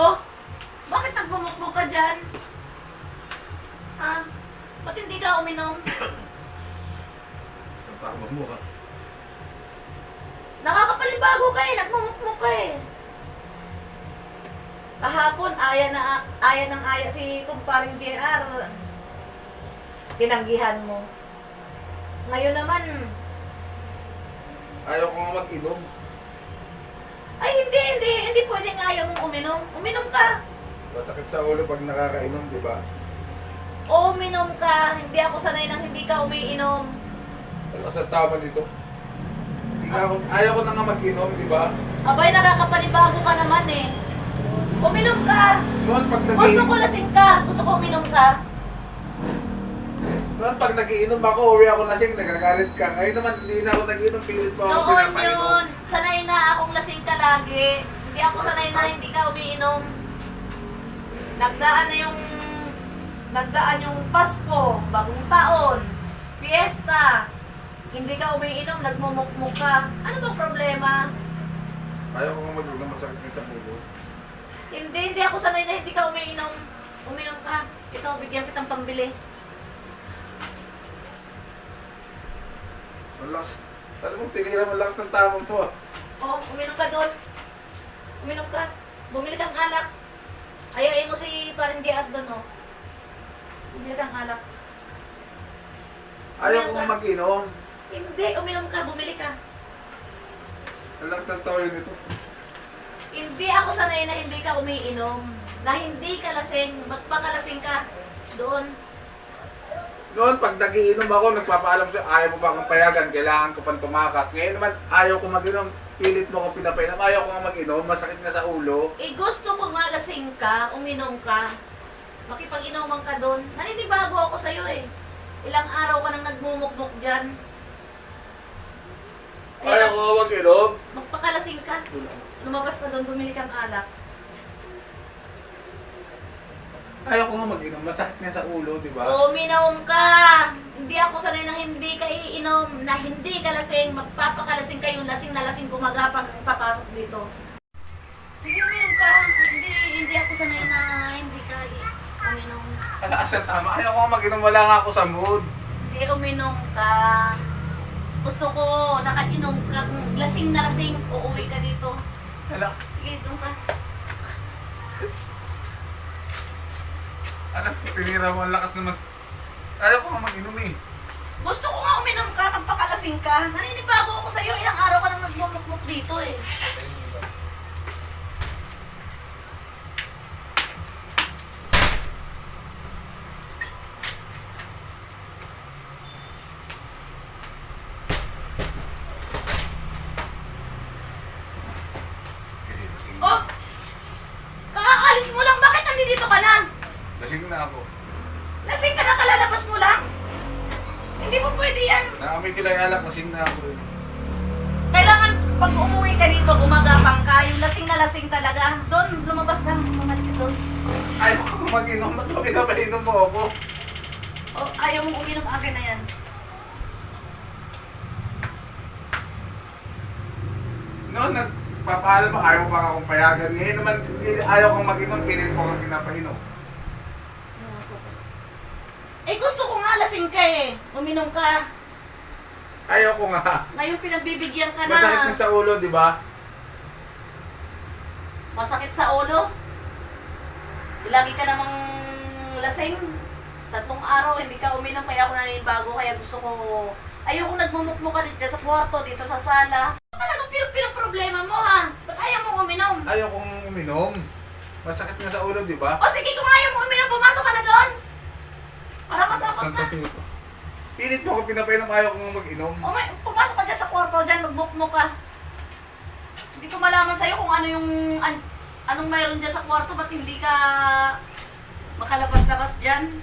Oh, bakit nagmumukmuk ka dyan? Ha? Ba't hindi ka uminom? Sa tama mo ka. Nakakapalibago ka eh, nagmumukmuk ka eh. Kahapon, aya na aya ng aya si kumparing JR. Tinanggihan mo. Ngayon naman, Ayaw ko nga mag-inom. Hindi, hindi, hindi pwedeng ayaw mong uminom. Uminom ka. Masakit sa ulo pag nakakainom, di ba? O uminom ka. Hindi ako sanay nang hindi ka umiinom. Ano sa tama dito? Hindi nga ako, ayaw ko na nga mag-inom, di ba? Abay, nakakapanibago ka naman eh. Uminom ka. Noon pag Gusto nag ko lasing ka. Gusto ko uminom ka. Noon pag nagiinom ako, uwi ako lasing, nagagalit ka. Ngayon naman, hindi na ako nagiinom, pilit mo ako Noon yun. Sanay na akong lasing ka lagi. Hindi ako sanay na hindi ka umiinom. Nagdaan na yung nagdaan yung Pasko, bagong taon, fiesta. Hindi ka umiinom, nagmumukmuk ka. Ano bang problema? Ayaw ko nga mag-inom, masakit sa ulo. Hindi, hindi ako sanay na hindi ka umiinom. Uminom ka. Ito, bigyan kitang pambili. Malakas. Mo, tinira mo lakas ng tama mo. Oh, uminom ka doon. Uminom ka. Bumili kang alak. Ayayin mo si parang J.R. doon, oh. Bumili kang alak. Ayaw ko mag-inom. Hindi, uminom ka. Bumili ka. Ang lakas ng toyo nito. Hindi ako sanay na hindi ka umiinom. Na hindi ka lasing. Magpakalasing ka. Doon. Noon, pag nagiinom ako, nagpapaalam siya, ayaw mo ba akong payagan, kailangan ko pang tumakas. Ngayon naman, ayaw ko mag-inom, pilit mo akong pinapainom, ayaw ko nga mag-inom, masakit nga sa ulo. Eh, gusto ko nga lasing ka. Uminom ka. Makipag-inuman ka doon. Naninibago ako sa'yo eh. Ilang araw ka nang nagmumukmuk dyan. Ayaw ko nga mag-inom. Magpakalasing ka. Lumabas ka doon, bumili kang alak. Ayaw ko nga mag-inom, masakit nga sa ulo, di ba? Uminom ka! Hindi ako sanay nang hindi ka iinom, na hindi ka lasing, magpapakalasing ka yung lasing na lasing gumagapang papasok dito. Sige, uminom ka. Hindi, hindi ako sanay na hindi ka i- uminom. Ng tama, ayaw ko nga mag-inom, wala nga ako sa mood. Hindi, uminom ka. Gusto ko, nakainom ka. Kung Lasing na lasing, uuwi ka dito. Hala, Sige, doon ka. Anak, tinira mo, ang lakas naman. Ayaw ko nga mag-inom eh. Gusto ko nga uminom ka, magpakalasing ka. Naninibago ako sa'yo, ilang araw ka nang nagmumukmuk dito eh. Oh! Kakaalis mo lang, bakit nandito ka na? Lasing na ako. Lasing ka na, kalalabas mo lang. Hindi mo pwede yan. Naamoy ko lang yung alak, lasing na ako. Kailangan pag umuwi ka dito, gumagapang ka. Yung lasing na lasing talaga. Doon, lumabas ka. Bumalik ka doon. Ayaw ko mag-inom, ba't pinapainom mo ako? O, ayaw mong uminom akin na yan. Noon, nagpapaalam mo, ayaw ba akong payagan. Ngayon naman, ayaw kong mag-inom, pilit mo akong pinapainom. Eh, gusto ko nga lasing ka eh. Uminom ka. Ayaw ko nga. Ngayon pinagbibigyan ka na. Masakit na sa ulo, di ba? Masakit sa ulo. Lagi ka namang lasing. Tatlong araw, hindi ka uminom, kaya ako naninibago, kaya gusto ko... Ayoko nagmumukmuk ka dito sa kwarto, dito sa sala. Ano talagang pinag problema mo ha? Ba't ayaw mong uminom? Ayaw kong uminom. Masakit nga sa ulo, di ba? O sige, kung ayaw mo uminom, pumasok ka na doon. Para matapos na. Pilit mo ako pinapainom, ayaw kong mag-inom. O may, pumasok ka dyan sa kwarto, dyan, magbukmuk ka. Hindi ko malaman sa'yo kung ano yung, an, anong mayroon dyan sa kwarto, ba't hindi ka makalabas-labas dyan?